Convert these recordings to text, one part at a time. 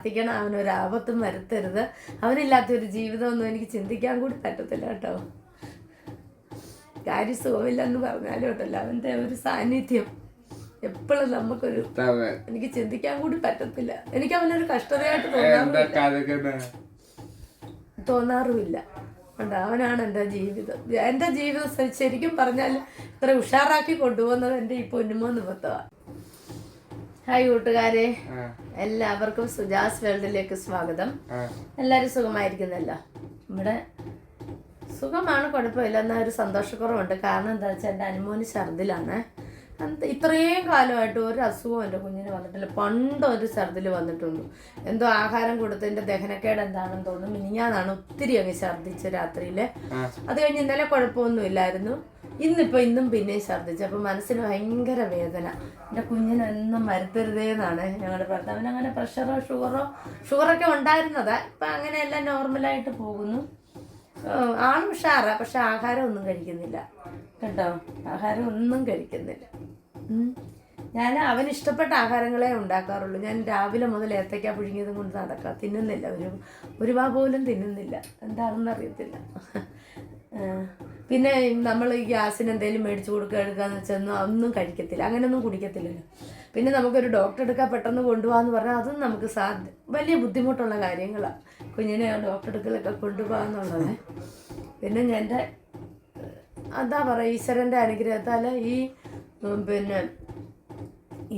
പ്രാർത്ഥിക്കണം. അവനൊരു ആപത്തും വരുത്തരുത്. അവനില്ലാത്തൊരു ജീവിതമൊന്നും എനിക്ക് ചിന്തിക്കാൻ കൂടി പറ്റത്തില്ല കേട്ടോ. കാര്യം സുഖമില്ലെന്ന് പറഞ്ഞാലും കേട്ടല്ലോ അവന്റെ ഒരു സാന്നിധ്യം എപ്പോഴും നമുക്കൊരു എനിക്ക് ചിന്തിക്കാൻ കൂടി പറ്റത്തില്ല. എനിക്ക് അവനൊരു കഷ്ടതയായിട്ട് തോന്നാറുമില്ല. ഉണ്ട് അവനാണ് എന്റെ ജീവിതം. എന്റെ ജീവിതം ശരിക്കും പറഞ്ഞാൽ ഇത്ര ഉഷാറാക്കി കൊണ്ടുപോകുന്നത് എന്റെ ഈ പൊന്നുമോ നിമിത്തമാണ്. ഹായ് കൂട്ടുകാരെ. എല്ലാവർക്കും സുജാസ് വേൾഡിലേക്ക് സ്വാഗതം. എല്ലാവരും സുഖമായിരിക്കുന്നല്ലോ? ഇവിടെ സുഖമാണ് കുഴപ്പമില്ല. എന്നാൽ ഒരു സന്തോഷക്കുറവുണ്ട്. കാരണം എന്താ വെച്ചാൽ എന്റെ അനുമോന് ഛർദിലാണ്. ഇത്രയും കാലമായിട്ട് ഒരു അസുഖം എന്റെ കുഞ്ഞിന് വന്നിട്ടില്ല. പണ്ട് ഒരു ഛർദിൽ വന്നിട്ടുണ്ട് എന്തോ ആഹാരം കൊടുത്തതിന്റെ ദഹനക്കേട് എന്താണെന്ന് തോന്നുന്നു. മിനിഞ്ഞാന്നാണ് ഒത്തിരി അങ്ങ് ഛർദിച്ച് രാത്രിയിൽ അത് കഴിഞ്ഞ് ഇന്നലെ കുഴപ്പമൊന്നും ഇല്ലായിരുന്നു ഇന്നിപ്പോൾ ഇന്നും പിന്നെയും ഛർദ്ദിച്ചു. അപ്പോൾ മനസ്സിന് ഭയങ്കര വേദന. എന്റെ കുഞ്ഞിനൊന്നും മരുത്തരുതേ എന്നാണ് ഞങ്ങളുടെ ഭർത്താവിന് അങ്ങനെ പ്രഷറോ ഷുഗറോ ഷുഗറൊക്കെ ഉണ്ടായിരുന്നതാ. ഇപ്പം അങ്ങനെ എല്ലാം നോർമലായിട്ട് പോകുന്നു. ആണ് ഉഷാറാ പക്ഷെ ആഹാരം ഒന്നും കഴിക്കുന്നില്ല. കേട്ടോ? ആഹാരം ഒന്നും കഴിക്കുന്നില്ല ഞാൻ അവൻ ഇഷ്ടപ്പെട്ട ആഹാരങ്ങളെ ഉണ്ടാക്കാറുള്ളൂ. ഞാൻ രാവിലെ മുതൽ ഏത്തക്ക പുഴുങ്ങിയതും കൊണ്ട് നടക്കാം. തിന്നുന്നില്ല. ഒരു ഒരു വാ പോലും തിന്നുന്നില്ല. എന്താണെന്ന് അറിയത്തില്ല ഏഹ് പിന്നെ നമ്മൾ ഈ ഗ്യാസിന് എന്തെങ്കിലും മേടിച്ചു കൊടുക്കുക എടുക്കാന്ന് വെച്ചാൽ ഒന്നും കഴിക്കത്തില്ല. അങ്ങനെയൊന്നും കുടിക്കത്തില്ലല്ലോ. പിന്നെ നമുക്കൊരു ഡോക്ടർ എടുക്കാൻ പെട്ടെന്ന് കൊണ്ടുപോകാന്ന് പറഞ്ഞാൽ അതും നമുക്ക് സാധ്യ വലിയ ബുദ്ധിമുട്ടുള്ള കാര്യങ്ങളാണ് കുഞ്ഞിനെ ഡോക്ടർ എടുക്കലൊക്കെ കൊണ്ടുപോകാന്നുള്ളത് പിന്നെ എന്റെ അതാ പറയുക ഈശ്വരന്റെ അനുഗ്രഹത്താൽ ഈ പിന്നെ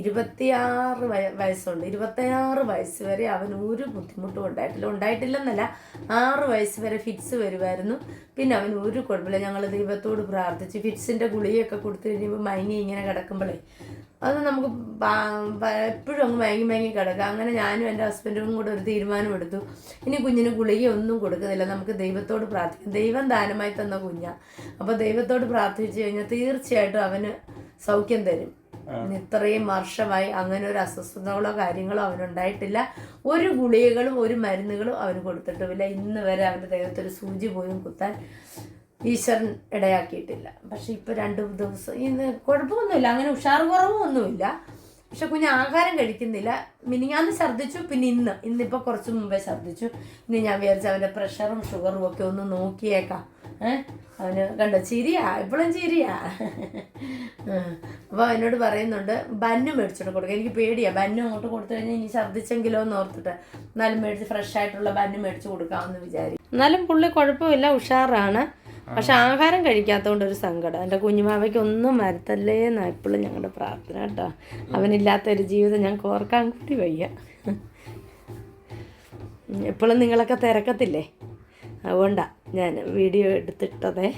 ഇരുപത്തിയാറ് വയ വയസ്സുണ്ട്. ഇരുപത്തിയാറ് വയസ്സ് വരെ അവൻ ഒരു ബുദ്ധിമുട്ടും ഉണ്ടായിട്ടില്ല. ഉണ്ടായിട്ടില്ലെന്നല്ല ആറ് വയസ്സ് വരെ ഫിറ്റ്സ് വരുമായിരുന്നു പിന്നെ അവൻ ഒരു കുഴപ്പമില്ല. ഞങ്ങൾ ദൈവത്തോട് പ്രാർത്ഥിച്ച് ഫിറ്റ്സിന്റെ ഗുളിയൊക്കെ കൊടുത്തു കഴിയുമ്പോൾ മയങ്ങി ഇങ്ങനെ കിടക്കുമ്പോഴേ അത് നമുക്ക് എപ്പോഴും അങ്ങ് മയങ്ങി മയങ്ങി കിടക്കുക അങ്ങനെ ഞാനും എന്റെ ഹസ്ബൻഡും കൂടെ ഒരു തീരുമാനമെടുത്തു. ഇനി കുഞ്ഞിന് ഗുളിക ഒന്നും കൊടുക്കുന്നില്ല. നമുക്ക് ദൈവത്തോട് പ്രാർത്ഥിക്കാം. ദൈവം ദാനമായി തന്ന കുഞ്ഞാണ് അപ്പോൾ ദൈവത്തോട് പ്രാർത്ഥിച്ചു കഴിഞ്ഞാൽ തീർച്ചയായിട്ടും അവന് സൗഖ്യം തരും. ഇത്രയും വർഷമായി അങ്ങനെ ഒരു അസ്വസ്ഥതകളോ കാര്യങ്ങളോ അവനുണ്ടായിട്ടില്ല. ഒരു ഗുളികകളും ഒരു മരുന്നുകളും അവന് കൊടുത്തിട്ടുമില്ല. ഇന്ന് വരെ അവന്റെ ദേഹത്തൊരു സൂചി പോലും കുത്താൻ ഈശ്വരൻ ഇടയാക്കിയിട്ടില്ല. പക്ഷെ ഇപ്പോൾ രണ്ട് ദിവസം ഇന്ന് കുഴപ്പമൊന്നുമില്ല. അങ്ങനെ ഉഷാർ കുറവൊന്നുമില്ല. പക്ഷെ കുഞ്ഞ് ആഹാരം കഴിക്കുന്നില്ല. മിനിങ്ങാന്ന് ഛർദ്ദിച്ചു പിന്നെ ഇന്ന്. ഇന്നിപ്പോൾ കുറച്ച് മുമ്പേ ഛർദ്ദിച്ചു. ഇനി ഞാൻ വിചാരിച്ചു അവന്റെ പ്രഷറും ഷുഗറും ഒക്കെ ഒന്ന് നോക്കിയേക്കാം. അവന് കണ്ടോ? ചിരിയാ ഇപ്പോഴും ചിരിയാ. അപ്പോൾ അവനോട് പറയുന്നുണ്ട് ബന്ന് മേടിച്ചോണ്ട് കൊടുക്കുക എനിക്ക് പേടിയാ ബന്ന് അങ്ങോട്ട് കൊടുത്തു കഴിഞ്ഞാൽ ഇനി ഛർദ്ദിച്ചെങ്കിലോ എന്ന് ഓർത്തിട്ട് എന്നാലും മേടിച്ച് ഫ്രഷ് ആയിട്ടുള്ള ബന്ന് മേടിച്ച് കൊടുക്കാമെന്ന് വിചാരിക്കും എന്നാലും പുള്ളി കുഴപ്പമില്ല ഉഷാറാണ്. പക്ഷെ ആഹാരം കഴിക്കാത്തതുകൊണ്ട് ഒരു സങ്കടം. എന്റെ കുഞ്ഞുമാവയ്ക്ക് ഒന്നും വരത്തല്ലേ എന്നാ ഇപ്പോഴും ഞങ്ങളുടെ പ്രാർത്ഥന കേട്ടോ. അവനില്ലാത്ത ഒരു ജീവിതം ഞാൻ ഓർക്കാൻ കൂടി വയ്യ. എപ്പോഴും നിങ്ങളൊക്കെ തിരക്കത്തില്ലേ? അതുകൊണ്ടാണ് ഞാൻ വീഡിയോ എടുത്തിട്ടതേ.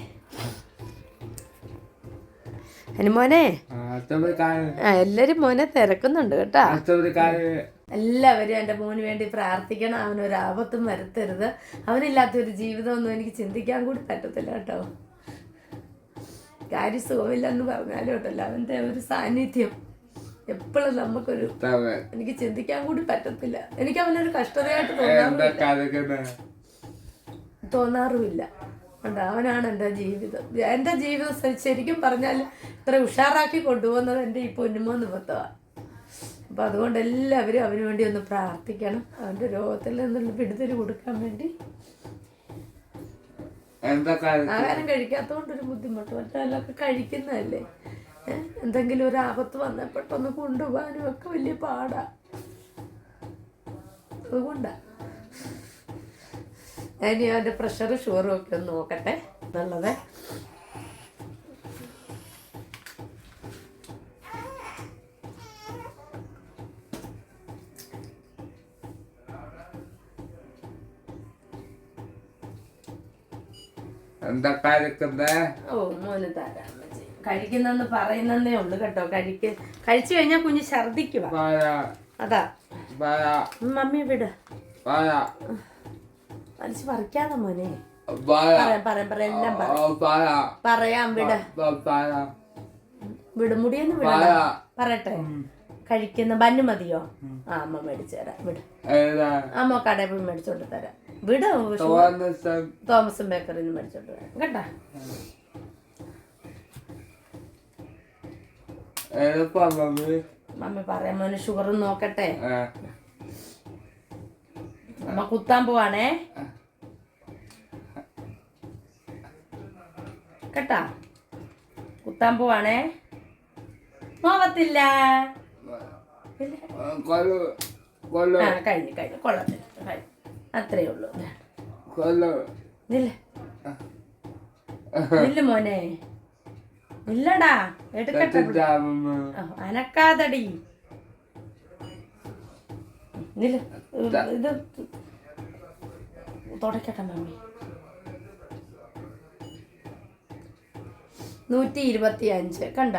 മോനെ. എല്ലാരും ആ എല്ലാവരും മോനെ തിരക്കുന്നുണ്ട് കേട്ടോ. എല്ലാവരും എന്റെ മോന് വേണ്ടി പ്രാർത്ഥിക്കണം. അവനൊരു ആപത്തും വരുത്തരുത്. അവനില്ലാത്തൊരു ജീവിതമൊന്നും എനിക്ക് ചിന്തിക്കാൻ കൂടി പറ്റത്തില്ല കേട്ടോ. കാര്യം സുഖമില്ലെന്ന് പറഞ്ഞാലും കേട്ടല്ലോ അവന്റെ ഒരു സാന്നിധ്യം എപ്പോഴും നമുക്കൊരു എനിക്ക് ചിന്തിക്കാൻ കൂടി പറ്റത്തില്ല. എനിക്ക് അവനൊരു കഷ്ടതയായിട്ട് തോന്നാൻ തോന്നാറുമില്ല. ഉണ്ട് അവനാണ് എന്റെ ജീവിതം. എന്റെ ജീവിതം ശരിക്കും പറഞ്ഞാൽ ഇത്ര ഉഷാറാക്കി കൊണ്ടുപോകുന്നത് എന്റെ ഈ പൊന്നുമോ നിമിത്തമാണ്. അപ്പം അതുകൊണ്ട് എല്ലാവരും അവന് വേണ്ടി ഒന്ന് പ്രാർത്ഥിക്കണം. അവന്റെ രോഗത്തിൽ നിന്നുള്ള വിടുതൽ കൊടുക്കാൻ വേണ്ടി. ആഹാരം കഴിക്കാത്തതുകൊണ്ടൊരു ബുദ്ധിമുട്ട്. മറ്റൊക്കെ കഴിക്കുന്നതല്ലേ? എന്തെങ്കിലും ഒരു ആപത്ത് വന്നാൽ പെട്ടെന്ന് കൊണ്ടുപോകാനും ഒക്കെ വലിയ പാടാ. അതുകൊണ്ടാ. ഞാൻ അവന്റെ പ്രഷറും ഷുഗറും ഒക്കെ ഒന്ന് നോക്കട്ടെ. എന്നുള്ളത് ഓ മോന് തരാം. കഴിക്കുന്നെന്ന് പറയുന്നേ ഉള്ളു കേട്ടോ. കഴിക്ക കഴിച്ചു കഴിഞ്ഞാ കുഞ്ഞ് ഛർദിക്കുക അതാ. മമ്മി വിട്. വലിച്ച് പറിക്കാതെ മോനെ? പറയാം വിട. പായ വിട് പറയട്ടെ. കഴിക്കുന്ന ബന്നു മതിയോ? ആ അമ്മ മേടിച്ചു തരാം. വിട. അമ്മ കടയിൽ പോയി മേടിച്ചോണ്ട് തരാം. വിട തോമസ് ബേക്കറിന്ന് മേടിച്ചോണ്ട് തരാം. കേട്ടാ? മമ്മി? പറയാം മോന് ഷുഗർ നോക്കട്ടെ. അമ്മ കുത്താൻ പോവാണേ. കേട്ടാ? കുത്താൻ പോവാണേ. നോവത്തില്ല കഴിഞ്ഞു കഴിഞ്ഞു. കൊള്ളത്തില്ല. അത്രേ ഉള്ളൂ. ഇല്ല മോനെ. ഇല്ലടാ എടുക്കട്ടെ അനക്കാതടി. ഇത് തുടക്കട്ടെ മമ്മി. നൂറ്റി ഇരുപത്തി അഞ്ച് കണ്ട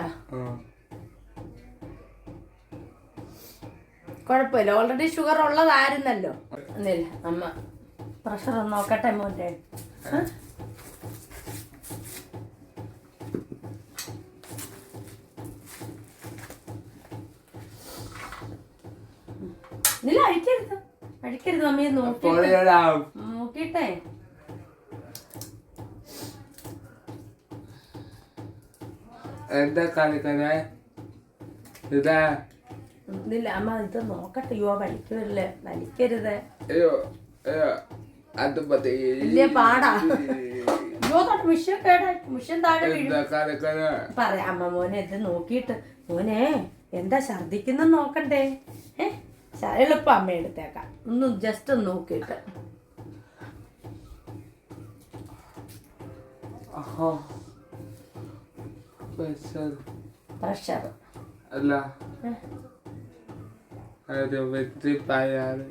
കുഴപ്പമില്ല. ഓൾറെഡി ഷുഗർ ഉള്ളതായിരുന്നല്ലോ. എന്നില്ല അമ്മ പ്രഷർ ഒന്ന് നോക്കട്ടെ മോന്റെ? നില അഴിക്കരുത്. അഴിക്കരുത് പൊളിയടാവും നോക്കിട്ടെ എന്താ കളിക്കണേ ഇതാ. ഒന്നില്ല അമ്മ ഇത് നോക്കട്ടെ യോ വലിക്കല്ലേ വലിക്കരുത്. അയ്യോ അയ്യോ അത് വലിയ പാടാ. പറയാ അമ്മ മോനെ ഇത് നോക്കിയിട്ട്. മോനെ എന്താ ഛർദിക്കുന്ന നോക്കണ്ടേ? എളുപ്പം അമ്മ എടുത്തേക്കാം. ഒന്ന് ജസ്റ്റ് ഒന്ന് നോക്കിയിട്ട്. പ്രഷർ അല്ല. അത് വെച്ച് പയാറ്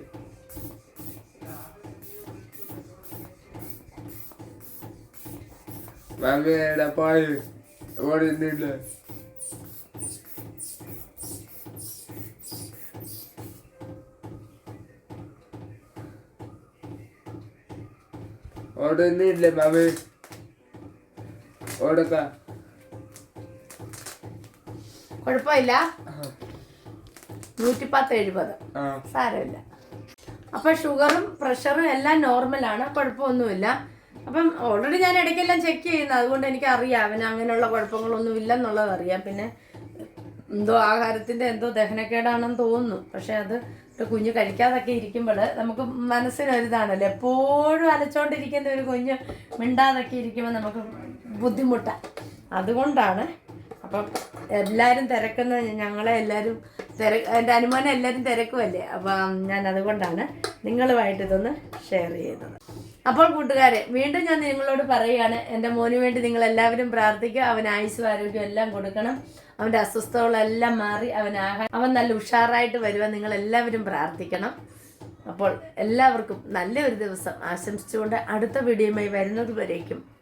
മമ്മിയുടെ പോയി ഓടുന്നില്ല. ഓടുന്നില്ല മമ്മി ഓടുക കുഴപ്പമില്ല. നൂറ്റി പത്ത് എഴുപത് സാരമില്ല. അപ്പം ഷുഗറും പ്രഷറും എല്ലാം നോർമലാണ് കുഴപ്പമൊന്നുമില്ല. അപ്പം ഓൾറെഡി ഞാൻ ഇടയ്ക്കെല്ലാം ചെക്ക് ചെയ്യുന്നത് അതുകൊണ്ട് എനിക്ക് അറിയാം അവന് അങ്ങനെയുള്ള കുഴപ്പങ്ങളൊന്നും ഇല്ലെന്നുള്ളത് അറിയാം. പിന്നെ എന്തോ ആഹാരത്തിന്റെ എന്തോ ദഹനക്കേടാണെന്ന് തോന്നുന്നു. പക്ഷെ അത് കുഞ്ഞ് കഴിക്കാതൊക്കെ ഇരിക്കുമ്പോൾ നമുക്ക് മനസ്സിനൊരിതാണല്ലോ. എപ്പോഴും അലച്ചോണ്ടിരിക്കുന്ന ഒരു കുഞ്ഞ് മിണ്ടാതൊക്കെ ഇരിക്കുമ്പോൾ നമുക്ക് ബുദ്ധിമുട്ടാണ് അതുകൊണ്ടാണ് അപ്പം എല്ലാവരും തിരക്കുന്ന ഞങ്ങളെ എല്ലാവരും തിര എന്റെ അനുമാനം എല്ലാവരും തിരക്കുമല്ലേ അപ്പം ഞാൻ അതുകൊണ്ടാണ് നിങ്ങളുമായിട്ട് ഇതൊന്ന് ഷെയർ ചെയ്തത്. അപ്പോൾ കൂട്ടുകാരെ വീണ്ടും ഞാൻ നിങ്ങളോട് പറയുകയാണ് എന്റെ മോനു വേണ്ടി നിങ്ങൾ എല്ലാവരും പ്രാർത്ഥിക്കുക. അവന് ആയുസ്സും ആരോഗ്യം എല്ലാം കൊടുക്കണം. അവന്റെ അസ്വസ്ഥതകളെല്ലാം മാറി അവൻ അവൻ നല്ല ഉഷാറായിട്ട് വരുവാൻ നിങ്ങൾ എല്ലാവരും പ്രാർത്ഥിക്കണം. അപ്പോൾ എല്ലാവർക്കും നല്ലൊരു ദിവസം ആശംസിച്ചുകൊണ്ട് അടുത്ത വീഡിയോയുമായി വരുന്നത് വരേക്കും